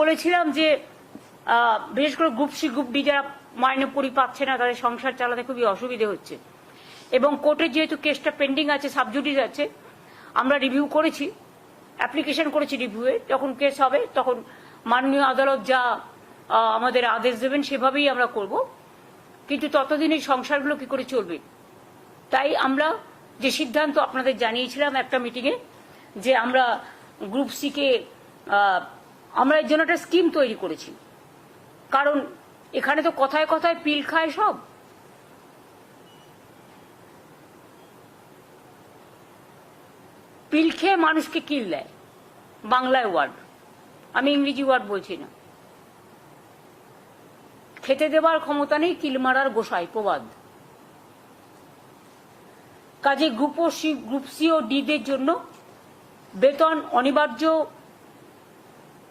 বলেছিলাম যে বিশেষ করে গ্রুপ সি গ্রুপ ডি যারা মাইনে পরি পাচ্ছে না, তাদের সংসার চালাতে খুবই অসুবিধে হচ্ছে। এবং কোর্টে যেহেতু কেসটা পেন্ডিং আছে সাবজুডিস আছে, আমরা রিভিউ করেছি অ্যাপ্লিকেশন করেছি রিভিউয়ে যখন কেস হবে, তখন মাননীয় আদালত যা আমাদের আদেশ দেবেন, সেভাবেই আমরা করব। কিন্তু ততদিন এই সংসারগুলো কি করে চলবে? তাই আমরা যে সিদ্ধান্ত আপনাদের জানিয়েছিলাম একটা মিটিংয়ে যে আমরা গ্রুপ সিকে আমরা এর জন্য একটা স্কিম তৈরি করেছি। কারণ এখানে তো কথায় কথায় পিল খায় সব। পিল খেয়ে মানুষকে কিল দেয়। বাংলায় ওয়ার্ড আমি ইংরেজি ওয়ার্ড বলছি না। খেতে দেবার ক্ষমতা নেই, কিল মারার গোসাই, প্রবাদ। কাজে গ্রুপ ও সি, গ্রুপ সি ও ডিদের জন্য বেতন অনিবার্য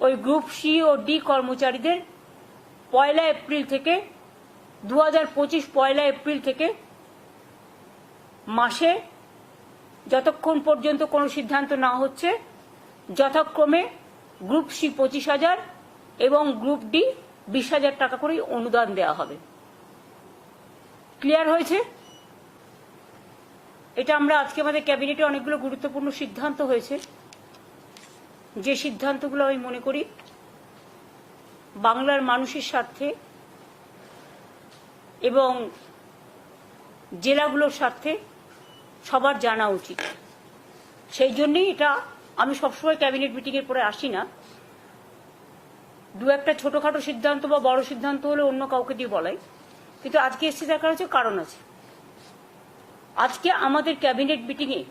ওই গ্রুপ সি ও ডি কর্মচারীদের পয়লা এপ্রিল থেকে দু হাজার পঁচিশ পয়লা এপ্রিল থেকে মাসে যতক্ষণ পর্যন্ত কোনো সিদ্ধান্ত না হচ্ছে, যথাক্রমে গ্রুপ সি পঁচিশ হাজার এবং গ্রুপ ডি বিশ হাজার টাকা করে অনুদান দেওয়া হবে। ক্লিয়ার হয়েছে? এটা আমরা আজকে আমাদের ক্যাবিনেটে অনেকগুলো গুরুত্বপূর্ণ সিদ্ধান্ত হয়েছে। যে সিদ্ধান্তগুলো আমি মনে করি, বাংলার মানুষের স্বার্থে এবং জেলাগুলোর স্বার্থে সবার জানা উচিত। সেই জন্যই এটা আমি সবসময় ক্যাবিনেট মিটিংয়ের পরে আসি না। দু একটা ছোটখাটো সিদ্ধান্ত বা বড় সিদ্ধান্ত হলে অন্য কাউকে দিয়ে বলাই। কিন্তু আজকে এসে দেখার হচ্ছে কারণ আছে। আজকে আমাদের ক্যাবিনেট মিটিংয়ে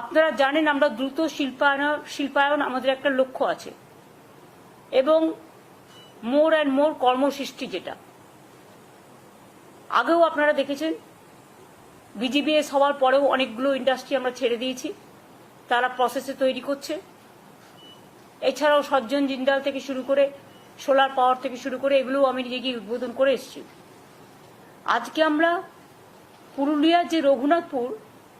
আপনারা জানেন আমরা দ্রুত শিল্পায়ন শিল্পায়ন আমাদের একটা লক্ষ্য আছে। এবং মোর অ্যান্ড মোর কর্মসৃষ্টি যেটা। আগেও আপনারা দেখেছেন বিজিবিএস হওয়ার পরেও অনেকগুলো ইন্ডাস্ট্রি আমরা ছেড়ে দিয়েছি। তারা প্রসেসে তৈরি করছে। এছাড়াও সজ্জন জিন্দাল থেকে শুরু করে সোলার পাওয়ার থেকে শুরু করে এগুলোও আমি নিজে গিয়ে উদ্বোধন করে এসেছি। আজকে আমরা পুরুলিয়ার যে রঘুনাথপুর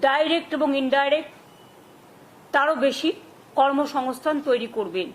ডাইরেক্ট এবং ইনডাইরেক্ট তারও বেশি কর্মসংস্থান তৈরি করবেন।